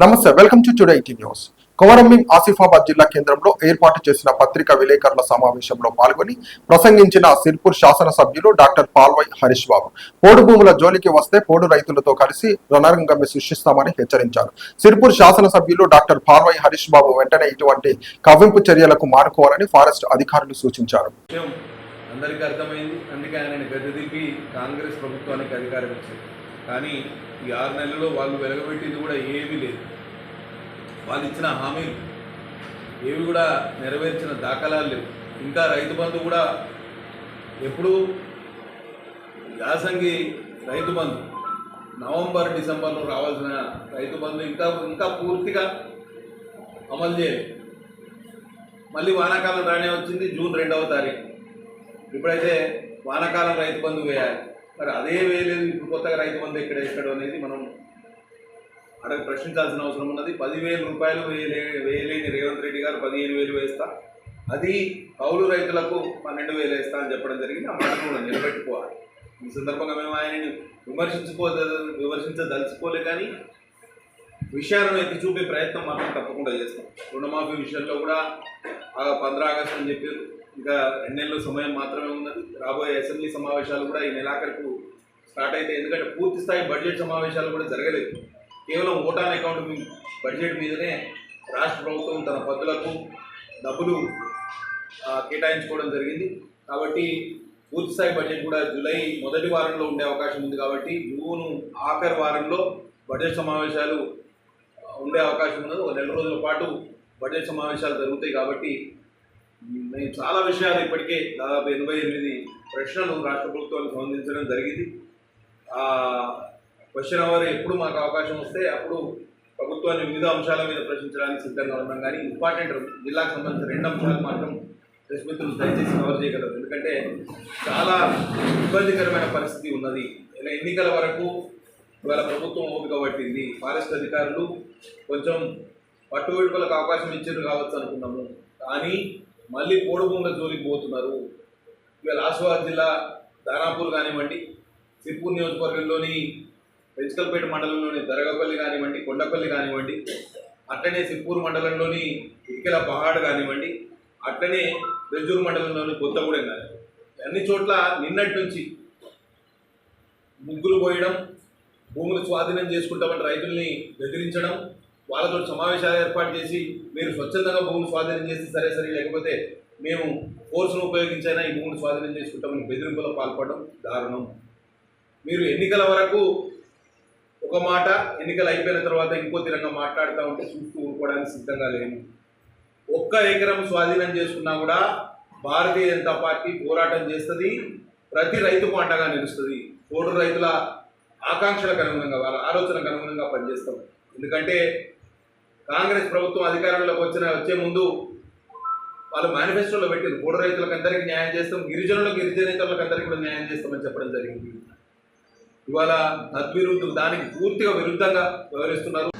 నమస్తే welcome to today IT news Komaram Bheem Asifabad జిల్లా కేంద్రంలో ఏర్పాటు చేసిన పత్రికా విలేకరుల సమావేశంలో పాల్గొని ప్రసంగించిన సిర్పూర్ శాసనసభ్యులు డాక్టర్ పాల్వై హరీష్ బాబు. పోడు భూముల జోలికి వస్తే పోడు రైతులతో కలిసి రణరంగం సృష్టిస్తామని హెచ్చరించారు. సిర్పూర్ శాసనసభ్యులు డాక్టర్ పాల్వై హరీష్ బాబు వెంటనే ఇటువంటి కవ్వింపు చర్యలకు మానుకోవాలని ఫారెస్ట్ అధికారులు సూచించారు. అందరికీ అర్థమైంది. అందుకే ఆయన గద్దెదిప్పి కాంగ్రెస్ ప్రభుత్వానికి అధికారం ఇచ్చింది కానీ ఈ ఆరు నెలల్లో వాళ్ళు వెలగబెట్టింది కూడా ఏమీ లేదు. వాళ్ళు ఇచ్చిన హామీలు ఏవి కూడా నెరవేర్చిన దాఖలాలు లేవు. ఇంకా రైతు బంధు కూడా ఎప్పుడు యాసంగి రైతు బంధు నవంబర్ డిసెంబర్లో రావాల్సిన రైతు బంధు ఇంకా ఇంకా పూర్తిగా అమలు చేయలేదు. మళ్ళీ వానాకాలం రానే వచ్చింది జూన్ రెండవ తారీఖు. ఇప్పుడైతే వానాకాలం రైతు బంధు వేయాలి. మరి అదే వేయలేదు ఇప్పుడు కొత్తగా రైతు బంధు ఎక్కడ ఎక్కడ అనేది మనం అడగ ప్రశ్నించాల్సిన అవసరం ఉన్నది. పదివేల రూపాయలు వేయలే వేయలేని రేవంత్ రెడ్డి గారు పదిహేను వేలు వేస్తా. అది కౌలు రైతులకు పన్నెండు వేలు వేస్తా అని చెప్పడం జరిగింది. ఆ మాట కూడా నిలబెట్టుకోవాలి. ఈ సందర్భంగా మేము ఆయనని విమర్శించుకో విమర్శించదలుచుకోలే కానీ విషయాలను ఎత్తి చూపే ప్రయత్నం మాత్రం తప్పకుండా చేస్తాం. రుణమాఫీ విషయంలో కూడా పంద్రా ఆగస్టు అని చెప్పారు. ఇంకా రెండు నెలల సమయం మాత్రమే ఉన్నది. రాబోయే అసెంబ్లీ సమావేశాలు కూడా ఈ నెలాఖరుకు స్టార్ట్ అయితే ఎందుకంటే పూర్తి స్థాయి బడ్జెట్ సమావేశాలు కూడా జరగలేదు. కేవలం ఓటాన్ అకౌంట్ బడ్జెట్ మీదనే రాష్ట్ర ప్రభుత్వం తన పద్ధులకు డబ్బులు కేటాయించుకోవడం జరిగింది. కాబట్టి పూర్తి స్థాయి బడ్జెట్ కూడా జూలై మొదటి వారంలో ఉండే అవకాశం ఉంది కాబట్టి జూన్ ఆఖరి వారంలో బడ్జెట్ సమావేశాలు ఉండే అవకాశం ఉన్నది. ఒక నెల రోజుల పాటు బడ్జెట్ సమావేశాలు జరుగుతాయి కాబట్టి నేను చాలా విషయాలు ఇప్పటికే దాదాపు ఎనభై ఎనిమిది ప్రశ్నలు రాష్ట్ర ప్రభుత్వానికి సంబంధించడం జరిగింది. ఆ క్వశ్చన్ అవర్ ఎప్పుడు మాకు అవకాశం వస్తే అప్పుడు ప్రభుత్వాన్ని వివిధ అంశాల మీద ప్రశ్నించడానికి సిద్ధంగా ఉన్నాం. కానీ ఇంపార్టెంట్ జిల్లాకు సంబంధించిన రెండు అంశాలు మాత్రం ప్రెస్ మిత్రులు దయచేసి కవర్ చేయగలరు. ఎందుకంటే చాలా ఇబ్బందికరమైన పరిస్థితి ఉన్నది. ఇలా ఎన్నికల వరకు ఇవాళ ప్రభుత్వం ఓపిక పట్టింది. ఫారెస్ట్ అధికారులు కొంచెం పట్టువిడుపులకు అవకాశం ఇచ్చారు కావచ్చు అనుకున్నాము. కానీ మళ్ళీ పోడు భూముల జోలికి పోతున్నారు. ఇవాళ ఆసిఫాబాద్ జిల్లా దానాపూర్ కానివ్వండి సిర్పూర్ నియోజకవర్గంలోని పెంచకల్పేట మండలంలోని దరగపల్లి కానివ్వండి కొండపల్లి కానివ్వండి అట్లనే సిర్పూర్ మండలంలోని ఇటుకెల పహాడ్ కానివ్వండి అట్లనే బెంజూరు మండలంలోని కొత్తగూడెం కానివ్వండి. అన్ని చోట్ల నిన్నటి నుంచి ముగ్గులు పోయడం భూములు స్వాధీనం చేసుకుంటామని రైతుల్ని బెదిరించడం వాళ్ళతో సమావేశాలు ఏర్పాటు చేసి మీరు స్వచ్ఛందంగా భూములు స్వాధీనం చేస్తే సరే సరే లేకపోతే మేము ఫోర్స్ను ఉపయోగించైనా ఈ భూములు స్వాధీనం చేసుకుంటామని బెదిరింపులో పాల్పడడం దారుణం. మీరు ఎన్నికల వరకు ఒక మాట ఎన్నికలు అయిపోయిన తర్వాత ఇంకో తిరంగా మాట్లాడుతూ ఉంటే చూస్తూ ఊరుకోవడానికి సిద్ధంగా లేము. ఒక్క ఎకరం స్వాధీనం చేసుకున్నా కూడా భారతీయ జనతా పార్టీ పోరాటం చేస్తుంది ప్రతి రైతుకు అండగా నిలుస్తుంది. పోడు రైతుల ఆకాంక్షలకు అనుగుణంగా వాళ్ళ ఆలోచనకు అనుగుణంగా పనిచేస్తాం. ఎందుకంటే కాంగ్రెస్ ప్రభుత్వం అధికారంలోకి వచ్చిన వచ్చే ముందు వాళ్ళు మేనిఫెస్టోలో పెట్టింది. పూడ రైతులకు అందరికీ న్యాయం చేస్తాం గిరిజనులకు గిరిజనేతలకు అందరికీ కూడా న్యాయం చేస్తామని చెప్పడం జరిగింది. ఇవాళ తద్విరుద్ధ దానికి పూర్తిగా విరుద్ధంగా వ్యవహరిస్తున్నారు.